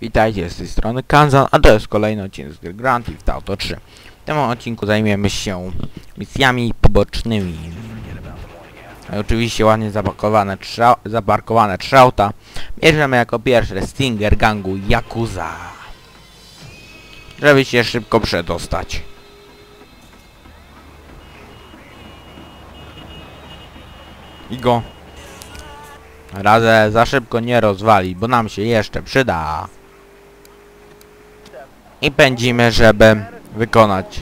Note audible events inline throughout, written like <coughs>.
Witajcie z tej strony Kanzan, a to jest kolejny odcinek z gry Grand Theft Auto 3. W tym odcinku zajmiemy się misjami pobocznymi. No i oczywiście ładnie zapakowane trzy, au- zaparkowane trzy auta. Bierzemy jako pierwsze Stinger gangu Yakuza. Żeby się szybko przedostać. I go Razę za szybko nie rozwali, bo nam się jeszcze przyda. I pędzimy, żeby wykonać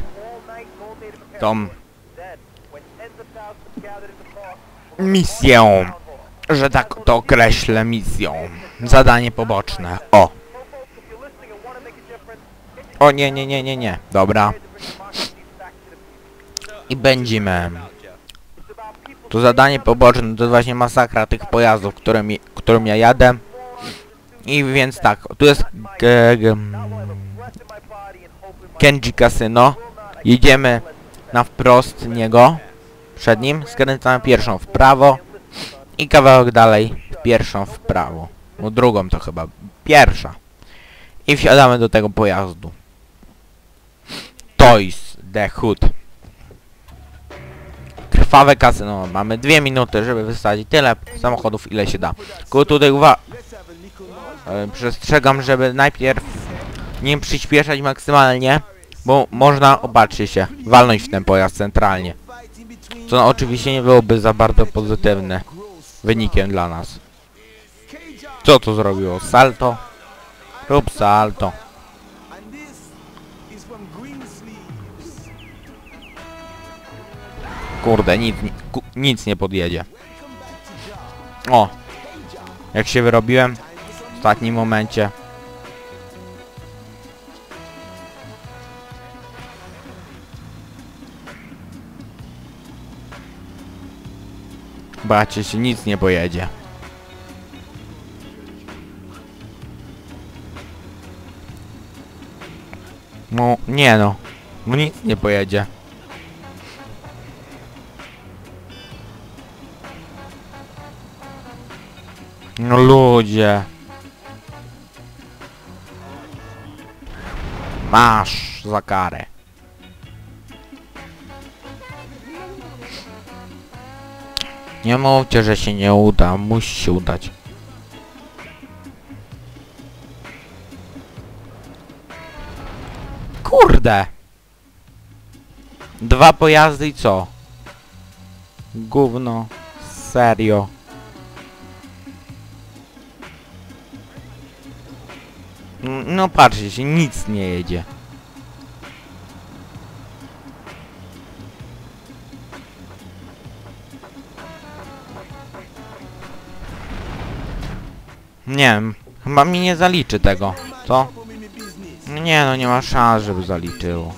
tą misję. Że tak to określę misją. Zadanie poboczne. O. O nie, nie, nie, nie, nie. Dobra. I będziemy. To zadanie poboczne to właśnie masakra tych pojazdów, którymi, którym ja jadę. I więc tak, tu jest g, Kenji Casino. Jedziemy na wprost niego. Przed nim skręcamy pierwszą w prawo. I kawałek dalej pierwszą w prawo. No drugą to chyba. Pierwsza. I wsiadamy do tego pojazdu. Toys the Hood. Krwawe kasyno. Mamy dwie minuty, żeby wysadzić tyle samochodów, ile się da. Tylko tutaj uwa... E, przestrzegam, żeby najpierw nie przyspieszać maksymalnie, bo można, opatrzcie się, walnąć w ten pojazd centralnie. Co oczywiście nie byłoby za bardzo pozytywne wynikiem dla nas. Co to zrobiło? Salto? Rób salto. Kurde, nic, nic nie podjedzie. O! Jak się wyrobiłem w ostatnim momencie. Bacie się, nic nie pojedzie. No, nie no. No nic nie pojedzie. No ludzie. Masz za karę. Nie mówcie, że się nie uda. Musi się udać. Kurde. Dwa pojazdy i co? Gówno. Serio. No patrzcie się, nic nie jedzie. Nie wiem, chyba mi nie zaliczy tego. Co? No Nie no, nie ma szans, żeby zaliczyło.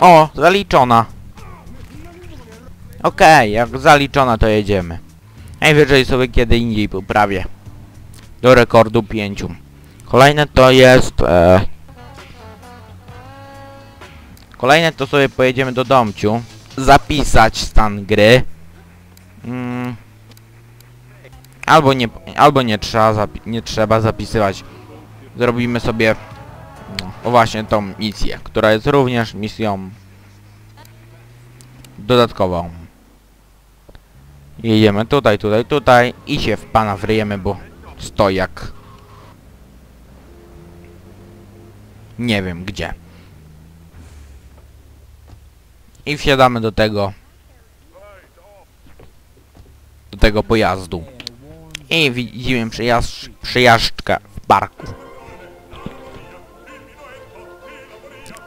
O, zaliczona. Okej, jak zaliczona to jedziemy. Najwyżej sobie kiedy indziej poprawię. Do rekordu 5. Kolejne to jest... E... Kolejne to sobie pojedziemy do domciu. Zapisać stan gry. Mm. Albo nie, albo nie trzeba, nie trzeba zapisywać. Zrobimy sobie no, właśnie tą misję, która jest również misją dodatkową. Jedziemy tutaj, tutaj, tutaj i się w pana wryjemy, bo stoi jak... Nie wiem gdzie. I wsiadamy do tego... Do tego pojazdu. I widzimy przejazd, przejażdżkę w parku.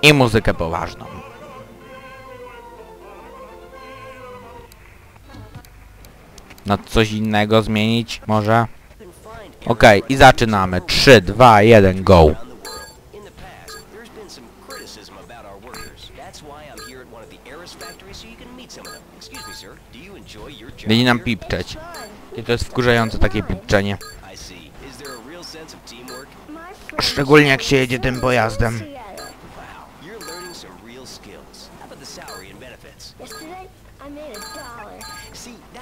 I muzykę poważną. Na coś innego zmienić może? Okej, i zaczynamy. 3, 2, 1, go. Będzie nam pipczeć. I to jest wkurzające takie pipczenie. Szczególnie jak się jedzie tym pojazdem.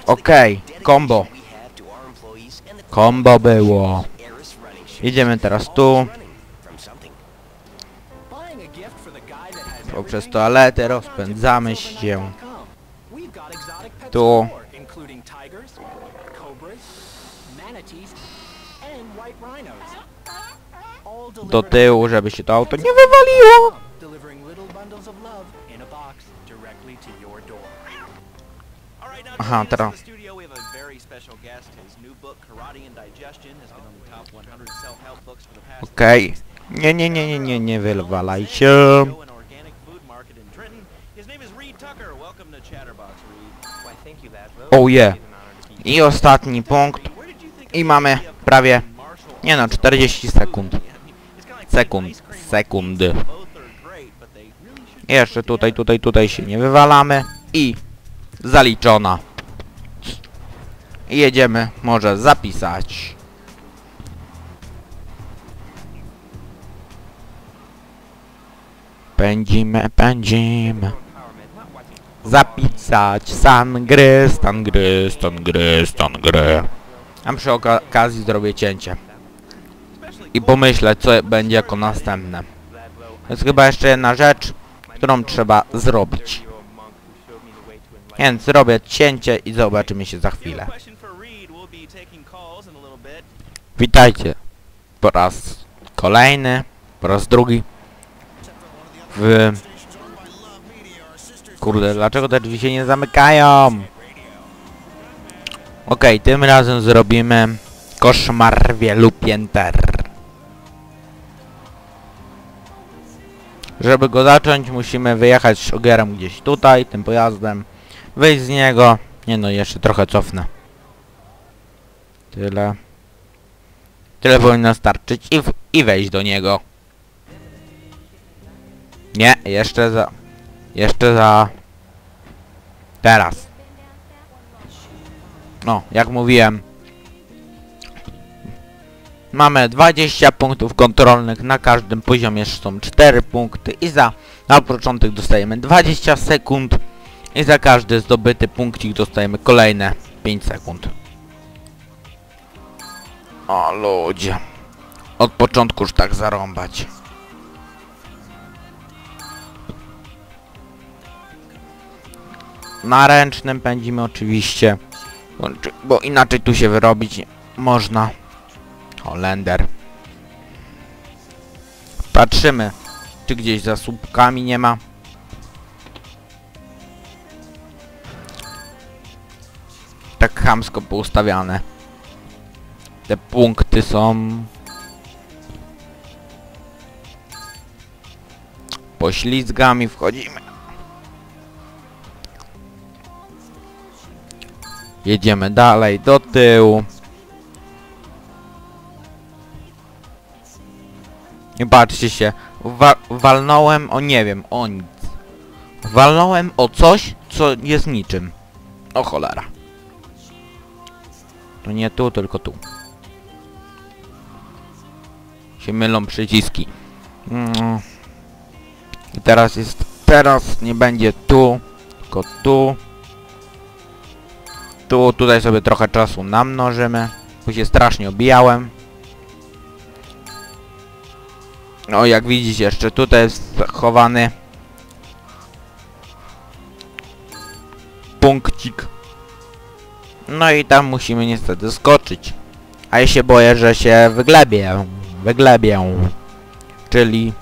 Okej, of combo. Kombo było. Jedziemy teraz tu. Poprzez toaletę rozpędzamy się. Tu. Do tyłu, żeby się to auto nie wywaliło. Aha, teraz. the studio we have a very special guest. His new book, Karate and Digestion, has been on the top 100 self-help books for the past Okej. Nie, nie, nie, nie, nie, nie wywalaj się. Oh yeah. I ostatni punkt. I mamy prawie, nie no, arts 40 food? sekund. Sekund, sekundy. Jeszcze tutaj, tutaj, tutaj się nie wywalamy. I zaliczona. I jedziemy, może zapisać. Pędzimy, pędzimy. Zapisać stan gry, stan gry, A przy oka- okazji zrobię cięcie. I pomyślę, co będzie jako następne. To jest chyba jeszcze jedna rzecz, którą trzeba zrobić. Więc zrobię cięcie i zobaczymy się za chwilę. Witajcie po raz kolejny, po raz drugi w... Kurde, dlaczego te drzwi się nie zamykają? Okej, tym razem zrobimy koszmar wielu pięter. Żeby go zacząć, musimy wyjechać z ogierem gdzieś tutaj, tym pojazdem. Wyjść z niego. Nie no, jeszcze trochę cofnę. Tyle. Tyle powinno starczyć i, w, i wejść do niego. Nie, jeszcze za... Jeszcze za... Teraz. No, jak mówiłem. Mamy 20 punktów kontrolnych, na każdym poziomie są 4 punkty i za na początek dostajemy 20 sekund i za każdy zdobyty punkcik dostajemy kolejne 5 sekund. O ludzie. Od początku już tak zarąbać. Na ręcznym pędzimy oczywiście. Bo, inaczej tu się wyrobić można. Holender. Patrzymy, czy gdzieś za słupkami nie ma. Tak chamsko poustawiane. Te punkty są... Poślizgami wchodzimy. Jedziemy dalej do tyłu. Nie patrzcie się. Wa walnąłem o nie wiem, o nic. Walnąłem o coś, co jest niczym. O cholera. To nie tu, tylko tu. Się mylą przyciski. Mm. I teraz jest... Teraz nie będzie tu, tylko tu. Tu, tutaj sobie trochę czasu namnożymy. Bo się strasznie obijałem. No jak widzicie jeszcze tutaj jest zachowany punkcik. No i tam musimy niestety skoczyć. A ja się boję, że się wyglebię. Wyglebię. Czyli...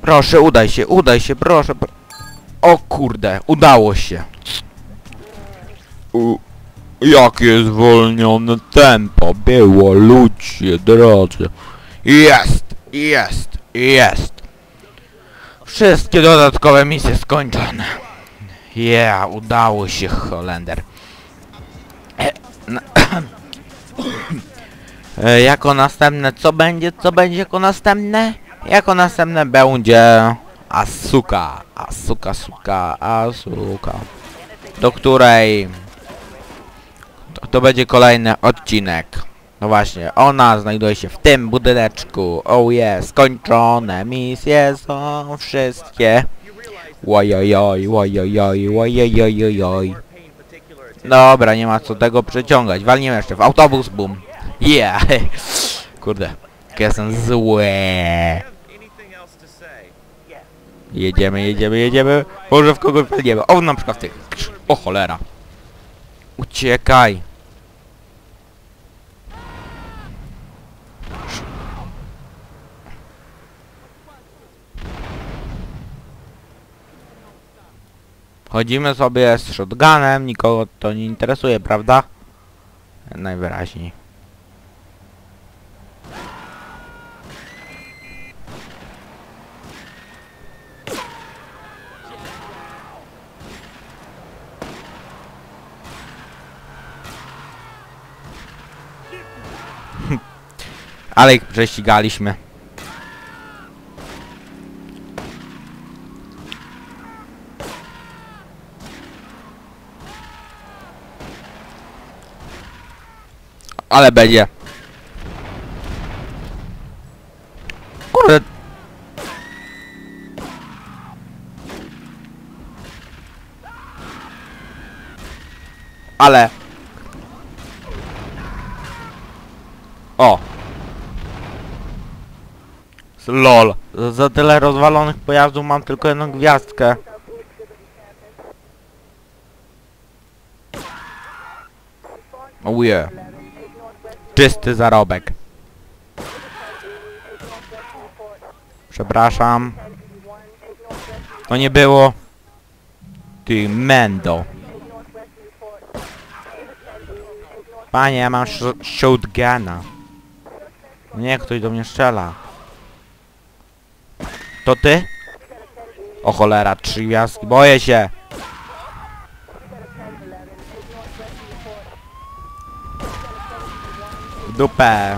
Proszę, udaj się, udaj się, proszę. Pr o kurde, udało się. U Jakie zwolnione tempo było, ludzie drodzy. Jest, jest, jest. Wszystkie dodatkowe misje skończone. Yeah, udało się, Holender. E, na- <coughs> e, jako następne, co będzie, co będzie jako następne? Jako następne będzie Asuka, Asuka, Suka, Asuka. Do której to, będzie kolejny odcinek. No właśnie, ona znajduje się w tym budyneczku. Oh jest, skończone misje są wszystkie. Łojojoj, łojojoj, łojojojoj. Dobra, nie ma co tego przeciągać. Walniemy jeszcze w autobus, boom. Yeah. <laughs> Kurde, jestem zły. Jedziemy, jedziemy, jedziemy. Może w kogoś walniemy. O, na przykład w tych. O cholera. Uciekaj. Chodzimy sobie z shotgunem, nikogo to nie interesuje, prawda? Najwyraźniej. Ale ich prześcigaliśmy. Ale będzie. Kurde. Ale. O. LOL. Za- Za tyle rozwalonych pojazdów mam tylko jedną gwiazdkę. Oh yeah. Czysty zarobek. Przepraszam. To nie było. Ty mendo. Panie, ja mam sh- shotguna. Nie, ktoś do mnie strzela. To ty? O cholera, trzy gwiazdki. Boję się. W dupę.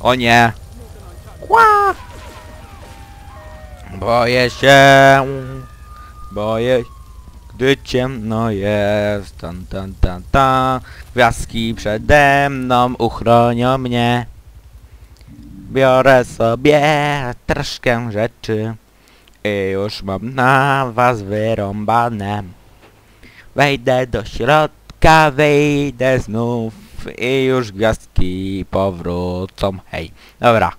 O nie. Ła! Boję się. Boję gdy ciemno jest. Tan, tan, tan, tan. Gwiazdki przede mną uchronią mnie. Biorę sobie troszkę rzeczy i już mam na was wyrąbane. Wejdę do środka, wyjdę znów i już gwiazdki powrócą. Hej, dobra.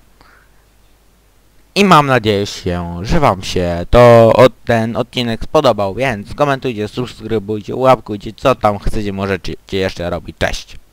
I mam nadzieję się, że wam się to od ten odcinek spodobał, więc komentujcie, subskrybujcie, łapkujcie, co tam chcecie, możecie jeszcze robić. Cześć!